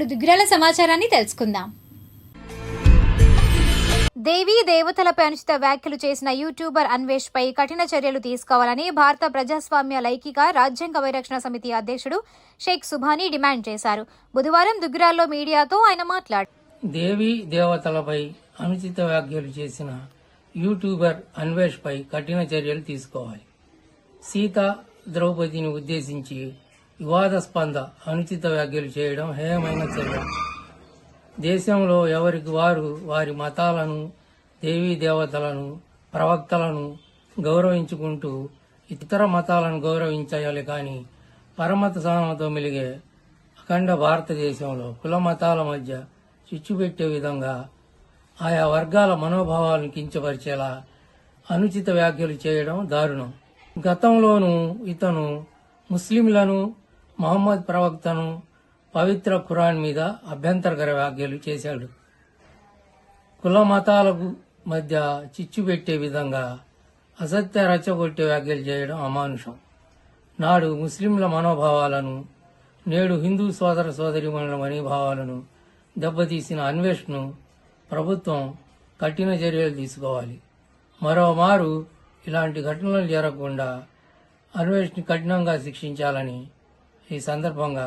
ఇప్పుడు దుగ్గిరాల సమాచారాన్ని తెలుసుకుందాం. దేవీ దేవతలపై అనుచిత వ్యాఖ్యలు చేసిన యూట్యూబర్ అన్వేష్ పై కఠిన చర్యలు తీసుకోవాలని భారత ప్రజాస్వామ్య లైకిక రాజ్యాంగ పరిరక్షణ సమితి అధ్యక్షుడు షేక్ సుభానీ డిమాండ్ చేశారు. బుధవారం దుగ్గిరాల్లో మీడియాతో ఆయన మాట్లాడు దేవీ దేవతలపై అనుచిత వ్యాఖ్యలు చేసిన యూట్యూబర్ అన్వేష్ పై కఠిన చర్యలు తీసుకోవాలి. సీత ద్రౌపదిని ఉద్దేశించి వివాదాస్పంద అనుచిత వ్యాఖ్యలు చేయడం హేయమైన చర్య. దేశంలో ఎవరికి వారు వారి మతాలను దేవీ దేవతలను ప్రవక్తలను గౌరవించుకుంటూ ఇతర మతాలను గౌరవించాలి కానీ పరమత సహనంతో మెలిగే అఖండ భారతదేశంలో కుల మతాల మధ్య చిచ్చు పెట్టే విధంగా ఆయా వర్గాల మనోభావాలను కించపరిచేలా అనుచిత వ్యాఖ్యలు చేయడం దారుణం. గతంలోనూ ఇతను ముస్లింలను మహమ్మద్ ప్రవక్తను పవిత్ర ఖురాన్ మీద అభ్యంతరకర వ్యాఖ్యలు చేశాడు. కుల మతాలకు మధ్య చిచ్చు పెట్టే విధంగా అసత్య రచ్చగొట్టే వ్యాఖ్యలు చేయడం అమానుషం. నాడు ముస్లింల మనోభావాలను నేడు హిందూ సోదర సోదరిమణుల మనోభావాలను దెబ్బతీసిన అన్వేషణను ప్రభుత్వం కఠిన చర్యలు తీసుకోవాలి. మరోమారు ఇలాంటి ఘటనలు జరగకుండా అన్వేషణ కఠినంగా శిక్షించాలని ఈ సందర్భంగా